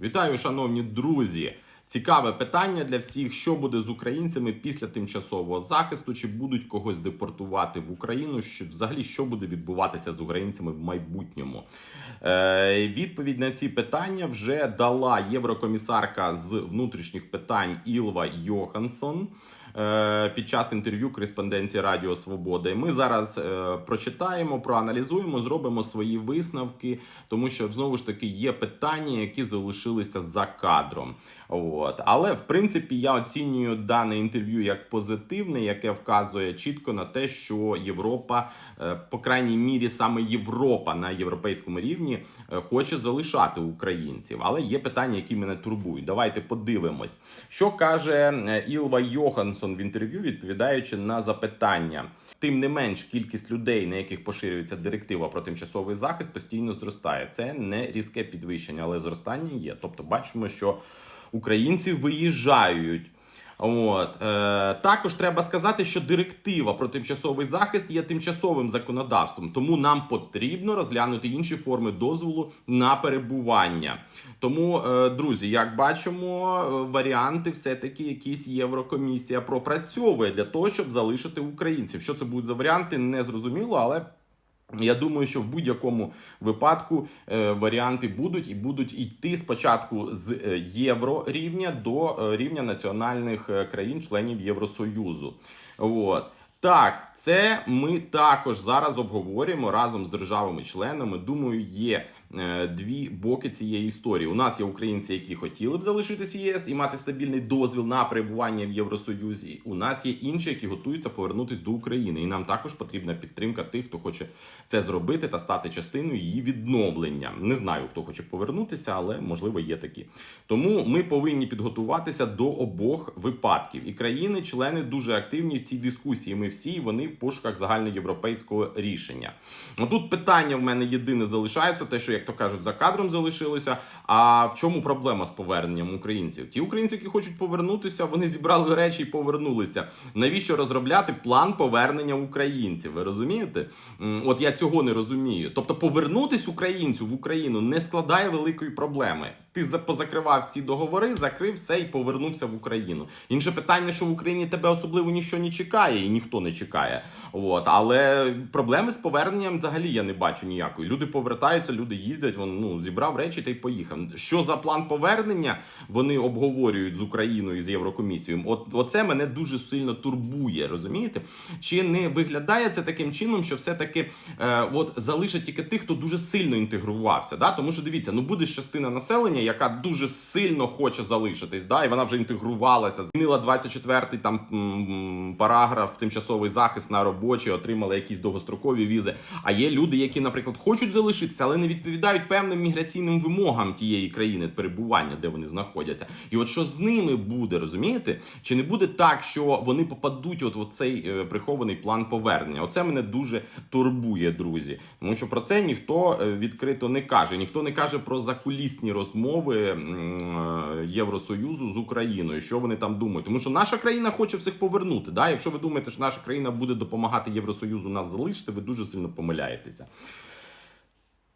Вітаю, шановні друзі! Цікаве питання для всіх: що буде з українцями після тимчасового захисту? Чи будуть когось депортувати в Україну? Що взагалі що буде відбуватися з українцями в майбутньому? Е, відповідь на ці питання вже дала єврокомісарка з внутрішніх питань Ілва Йоханссон. Е, Під час інтерв'ю кореспонденції Радіо Свобода. І ми зараз е, прочитаємо, проаналізуємо, зробимо свої висновки, тому що знову ж таки є питання, які залишилися за кадром. От. Але в принципі я оцінюю дане інтерв'ю як позитивне, яке вказує чітко на те, що Європа, е, по крайній мірі, саме Європа на європейському рівні хоче залишати українців. Але є питання, які мене турбують. Давайте подивимось, що каже Ілва Йоханссон в інтерв'ю, відповідаючи на запитання. Тим не менш, кількість людей, на яких поширюється директива про тимчасовий захист, постійно зростає. Це не різке підвищення, але зростання є. Тобто, бачимо, що українці виїжджають. От е, також треба сказати, що директива про тимчасовий захист є тимчасовим законодавством, тому нам потрібно розглянути інші форми дозволу на перебування. Тому, е, друзі, як бачимо, е, варіанти все-таки якісь Єврокомісія пропрацьовує для того, щоб залишити українців. Що це будуть за варіанти, не зрозуміло, але. Я думаю, що в будь-якому випадку е, варіанти будуть і будуть йти спочатку з е, євро рівня до е, рівня національних країн-членів Євросоюзу. От. Так, це ми також зараз обговорюємо разом з державами-членами. Думаю, є дві боки цієї історії. У нас є українці, які хотіли б залишитись в ЄС і мати стабільний дозвіл на перебування в Євросоюзі. У нас є інші, які готуються повернутись до України, і нам також потрібна підтримка тих, хто хоче це зробити та стати частиною її відновлення. Не знаю, хто хоче повернутися, але можливо є такі. Тому ми повинні підготуватися до обох випадків. І країни-члени дуже активні в цій дискусії. Ми всі вони в пошуках загальноєвропейського рішення. Ну тут питання в мене єдине залишається: те, що як то кажуть, за кадром залишилося. А в чому проблема з поверненням українців? Ті українці, які хочуть повернутися, вони зібрали речі і повернулися. Навіщо розробляти план повернення українців? Ви розумієте? От я цього не розумію. Тобто, повернутись українцю в Україну не складає великої проблеми. Ти позакривав всі договори, закрив все і повернувся в Україну. Інше питання, що в Україні тебе особливо нічого не чекає, і ніхто не чекає. От але проблеми з поверненням взагалі я не бачу ніякої. Люди повертаються, люди їздять. Він ну зібрав речі та й поїхав. Що за план повернення вони обговорюють з Україною з Єврокомісією? От оце мене дуже сильно турбує. Розумієте? Чи не виглядає це таким чином, що все-таки е, от залишать тільки тих, хто дуже сильно інтегрувався? Да? Тому що дивіться, ну буде частина населення, яка дуже сильно хоче залишитись, да, і вона вже інтегрувалася, змінила 24-й там параграф тимчасовий захист на робочі, отримали якісь довгострокові візи. А є люди, які, наприклад, хочуть залишитися, але не відповідають певним міграційним вимогам тієї країни перебування, де вони знаходяться. І от що з ними буде, розумієте? Чи не буде так, що вони попадуть от в цей е, прихований план повернення? Оце мене дуже турбує, друзі. Тому що про це ніхто е, відкрито не каже. Ніхто не каже про закулісні розмови е, Євросоюзу з Україною, що вони там думають. Тому що наша країна хоче всіх повернути. Да? Якщо ви думаєте, що наша країна буде допомагати Євросоюзу нас залишити, ви дуже сильно помиляєтеся.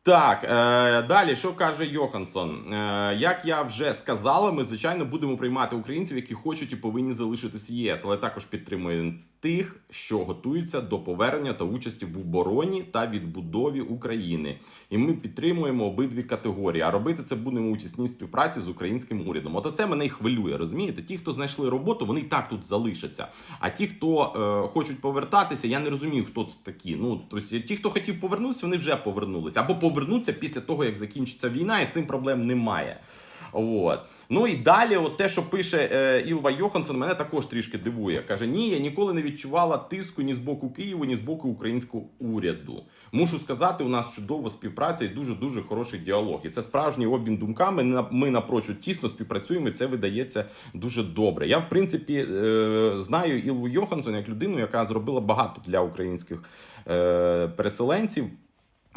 Так, е, далі, що каже Йоханссон? Е, як я вже сказала, ми звичайно будемо приймати українців, які хочуть і повинні залишитись ЄС, але також підтримуємо тих, що готуються до повернення та участі в обороні та відбудові України. І ми підтримуємо обидві категорії. А робити це будемо у тісній співпраці з українським урядом. От це мене і хвилює. Розумієте? Ті, хто знайшли роботу, вони і так тут залишаться. А ті, хто е, хочуть повертатися, я не розумію, хто це такі. Ну тобто, ті, хто хотів повернутися, вони вже повернулися або повернуться після того, як закінчиться війна, і з цим проблем немає. От. Ну і далі, от те, що пише е, Ілва Йоханссон, мене також трішки дивує. Каже: ні, я ніколи не відчувала тиску ні з боку Києва, ні з боку українського уряду. Мушу сказати, у нас чудова співпраця і дуже дуже хороший діалог. І це справжній обмін думками. Ми напрочуд тісно співпрацюємо. і Це видається дуже добре. Я, в принципі, е, знаю Ілву Йоханссон як людину, яка зробила багато для українських е, переселенців.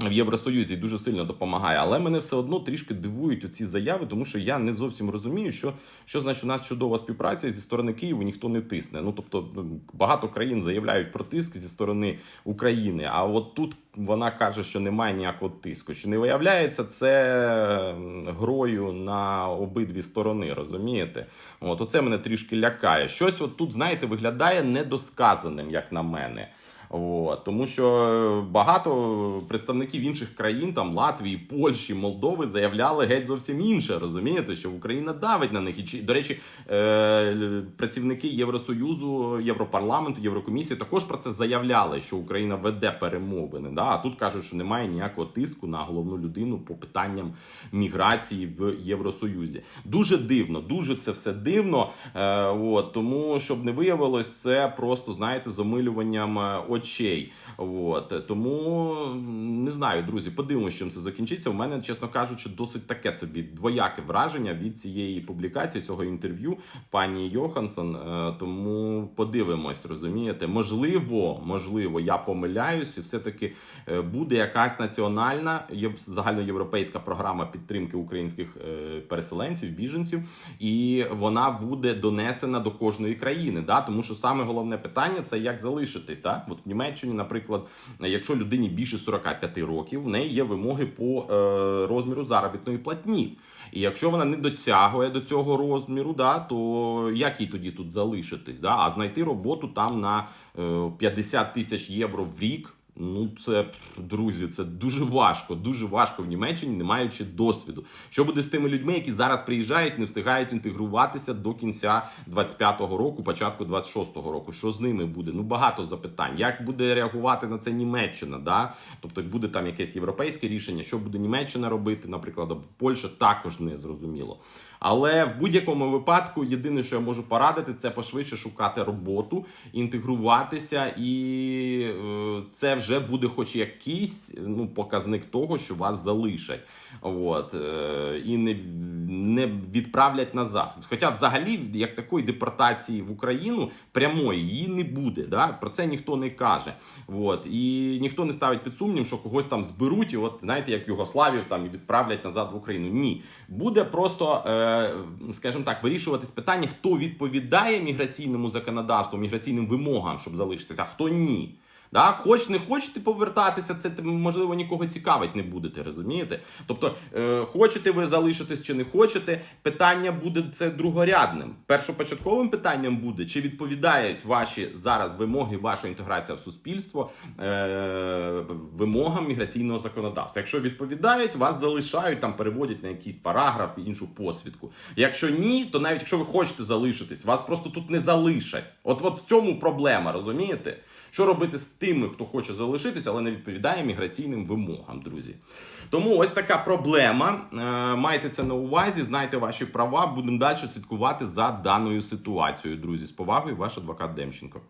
В Євросоюзі дуже сильно допомагає, але мене все одно трішки дивують оці заяви, тому що я не зовсім розумію, що, що значить у нас чудова співпраця зі сторони Києва ніхто не тисне. Ну тобто ну, багато країн заявляють про тиск зі сторони України. А от тут вона каже, що немає ніякого тиску. Чи не виявляється це грою на обидві сторони? Розумієте? От оце мене трішки лякає. Щось от тут, знаєте, виглядає недосказаним, як на мене. От, тому що багато представників інших країн, там Латвії, Польщі, Молдови, заявляли геть зовсім інше. Розумієте, що Україна давить на них. І чи- до речі, е, працівники Євросоюзу, Європарламенту, Єврокомісії також про це заявляли, що Україна веде перемовини. Да? А тут кажуть, що немає ніякого тиску на головну людину по питанням міграції в Євросоюзі. Дуже дивно, дуже це все дивно. Е, от, тому щоб не виявилось, це просто знаєте замилюванням е, очей. От тому не знаю, друзі, подивимося, чим це закінчиться. У мене, чесно кажучи, досить таке собі двояке враження від цієї публікації, цього інтерв'ю пані Йоханссон. Е, Тому подивимось, розумієте? Можливо, можливо, я помиляюсь, і все-таки е, буде якась національна єв- загальноєвропейська програма підтримки українських е, переселенців, біженців, і вона буде донесена до кожної країни. Да? Тому що саме головне питання це як залишитись. Да? От в Німеччині, наприклад, якщо людині більше 45 років, в неї є вимоги по е, розміру заробітної платні. І якщо вона не дотягує до цього розміру, да, то як їй тоді тут залишитись? Да? А знайти роботу там на е, 50 тисяч євро в рік. Ну, це друзі, це дуже важко, дуже важко в Німеччині, не маючи досвіду. Що буде з тими людьми, які зараз приїжджають, не встигають інтегруватися до кінця 25-го року, початку 26-го року? Що з ними буде? Ну багато запитань. Як буде реагувати на це Німеччина? Да? Тобто буде там якесь європейське рішення, що буде Німеччина робити, наприклад, або Польща також не зрозуміло. Але в будь-якому випадку, єдине, що я можу порадити, це пошвидше шукати роботу, інтегруватися, і е, це вже буде, хоч якийсь ну, показник того, що вас залишать. От, е, і не, не відправлять назад. Хоча, взагалі, як такої депортації в Україну прямої її не буде. Да? Про це ніхто не каже. От, і ніхто не ставить під сумнів, що когось там зберуть, і от знаєте, як Югославів там і відправлять назад в Україну. Ні, буде просто, е, скажімо так, вирішуватись питання, хто відповідає міграційному законодавству, міграційним вимогам, щоб залишитися, а хто ні. Да? Хоч не хочете повертатися, це можливо нікого цікавить не будете, розумієте? Тобто, е, хочете ви залишитись чи не хочете, питання буде це другорядним. Першопочатковим питанням буде, чи відповідають ваші зараз вимоги, ваша інтеграція в суспільство е, вимогам міграційного законодавства. Якщо відповідають, вас залишають, там переводять на якийсь параграф, іншу посвідку. Якщо ні, то навіть якщо ви хочете залишитись, вас просто тут не залишать. От, от в цьому проблема, розумієте? Що робити з тими, хто хоче залишитися, але не відповідає міграційним вимогам, друзі? Тому ось така проблема. Е, Майте це на увазі, знайте ваші права. Будемо далі слідкувати за даною ситуацією, друзі. З повагою, ваш адвокат Демченко.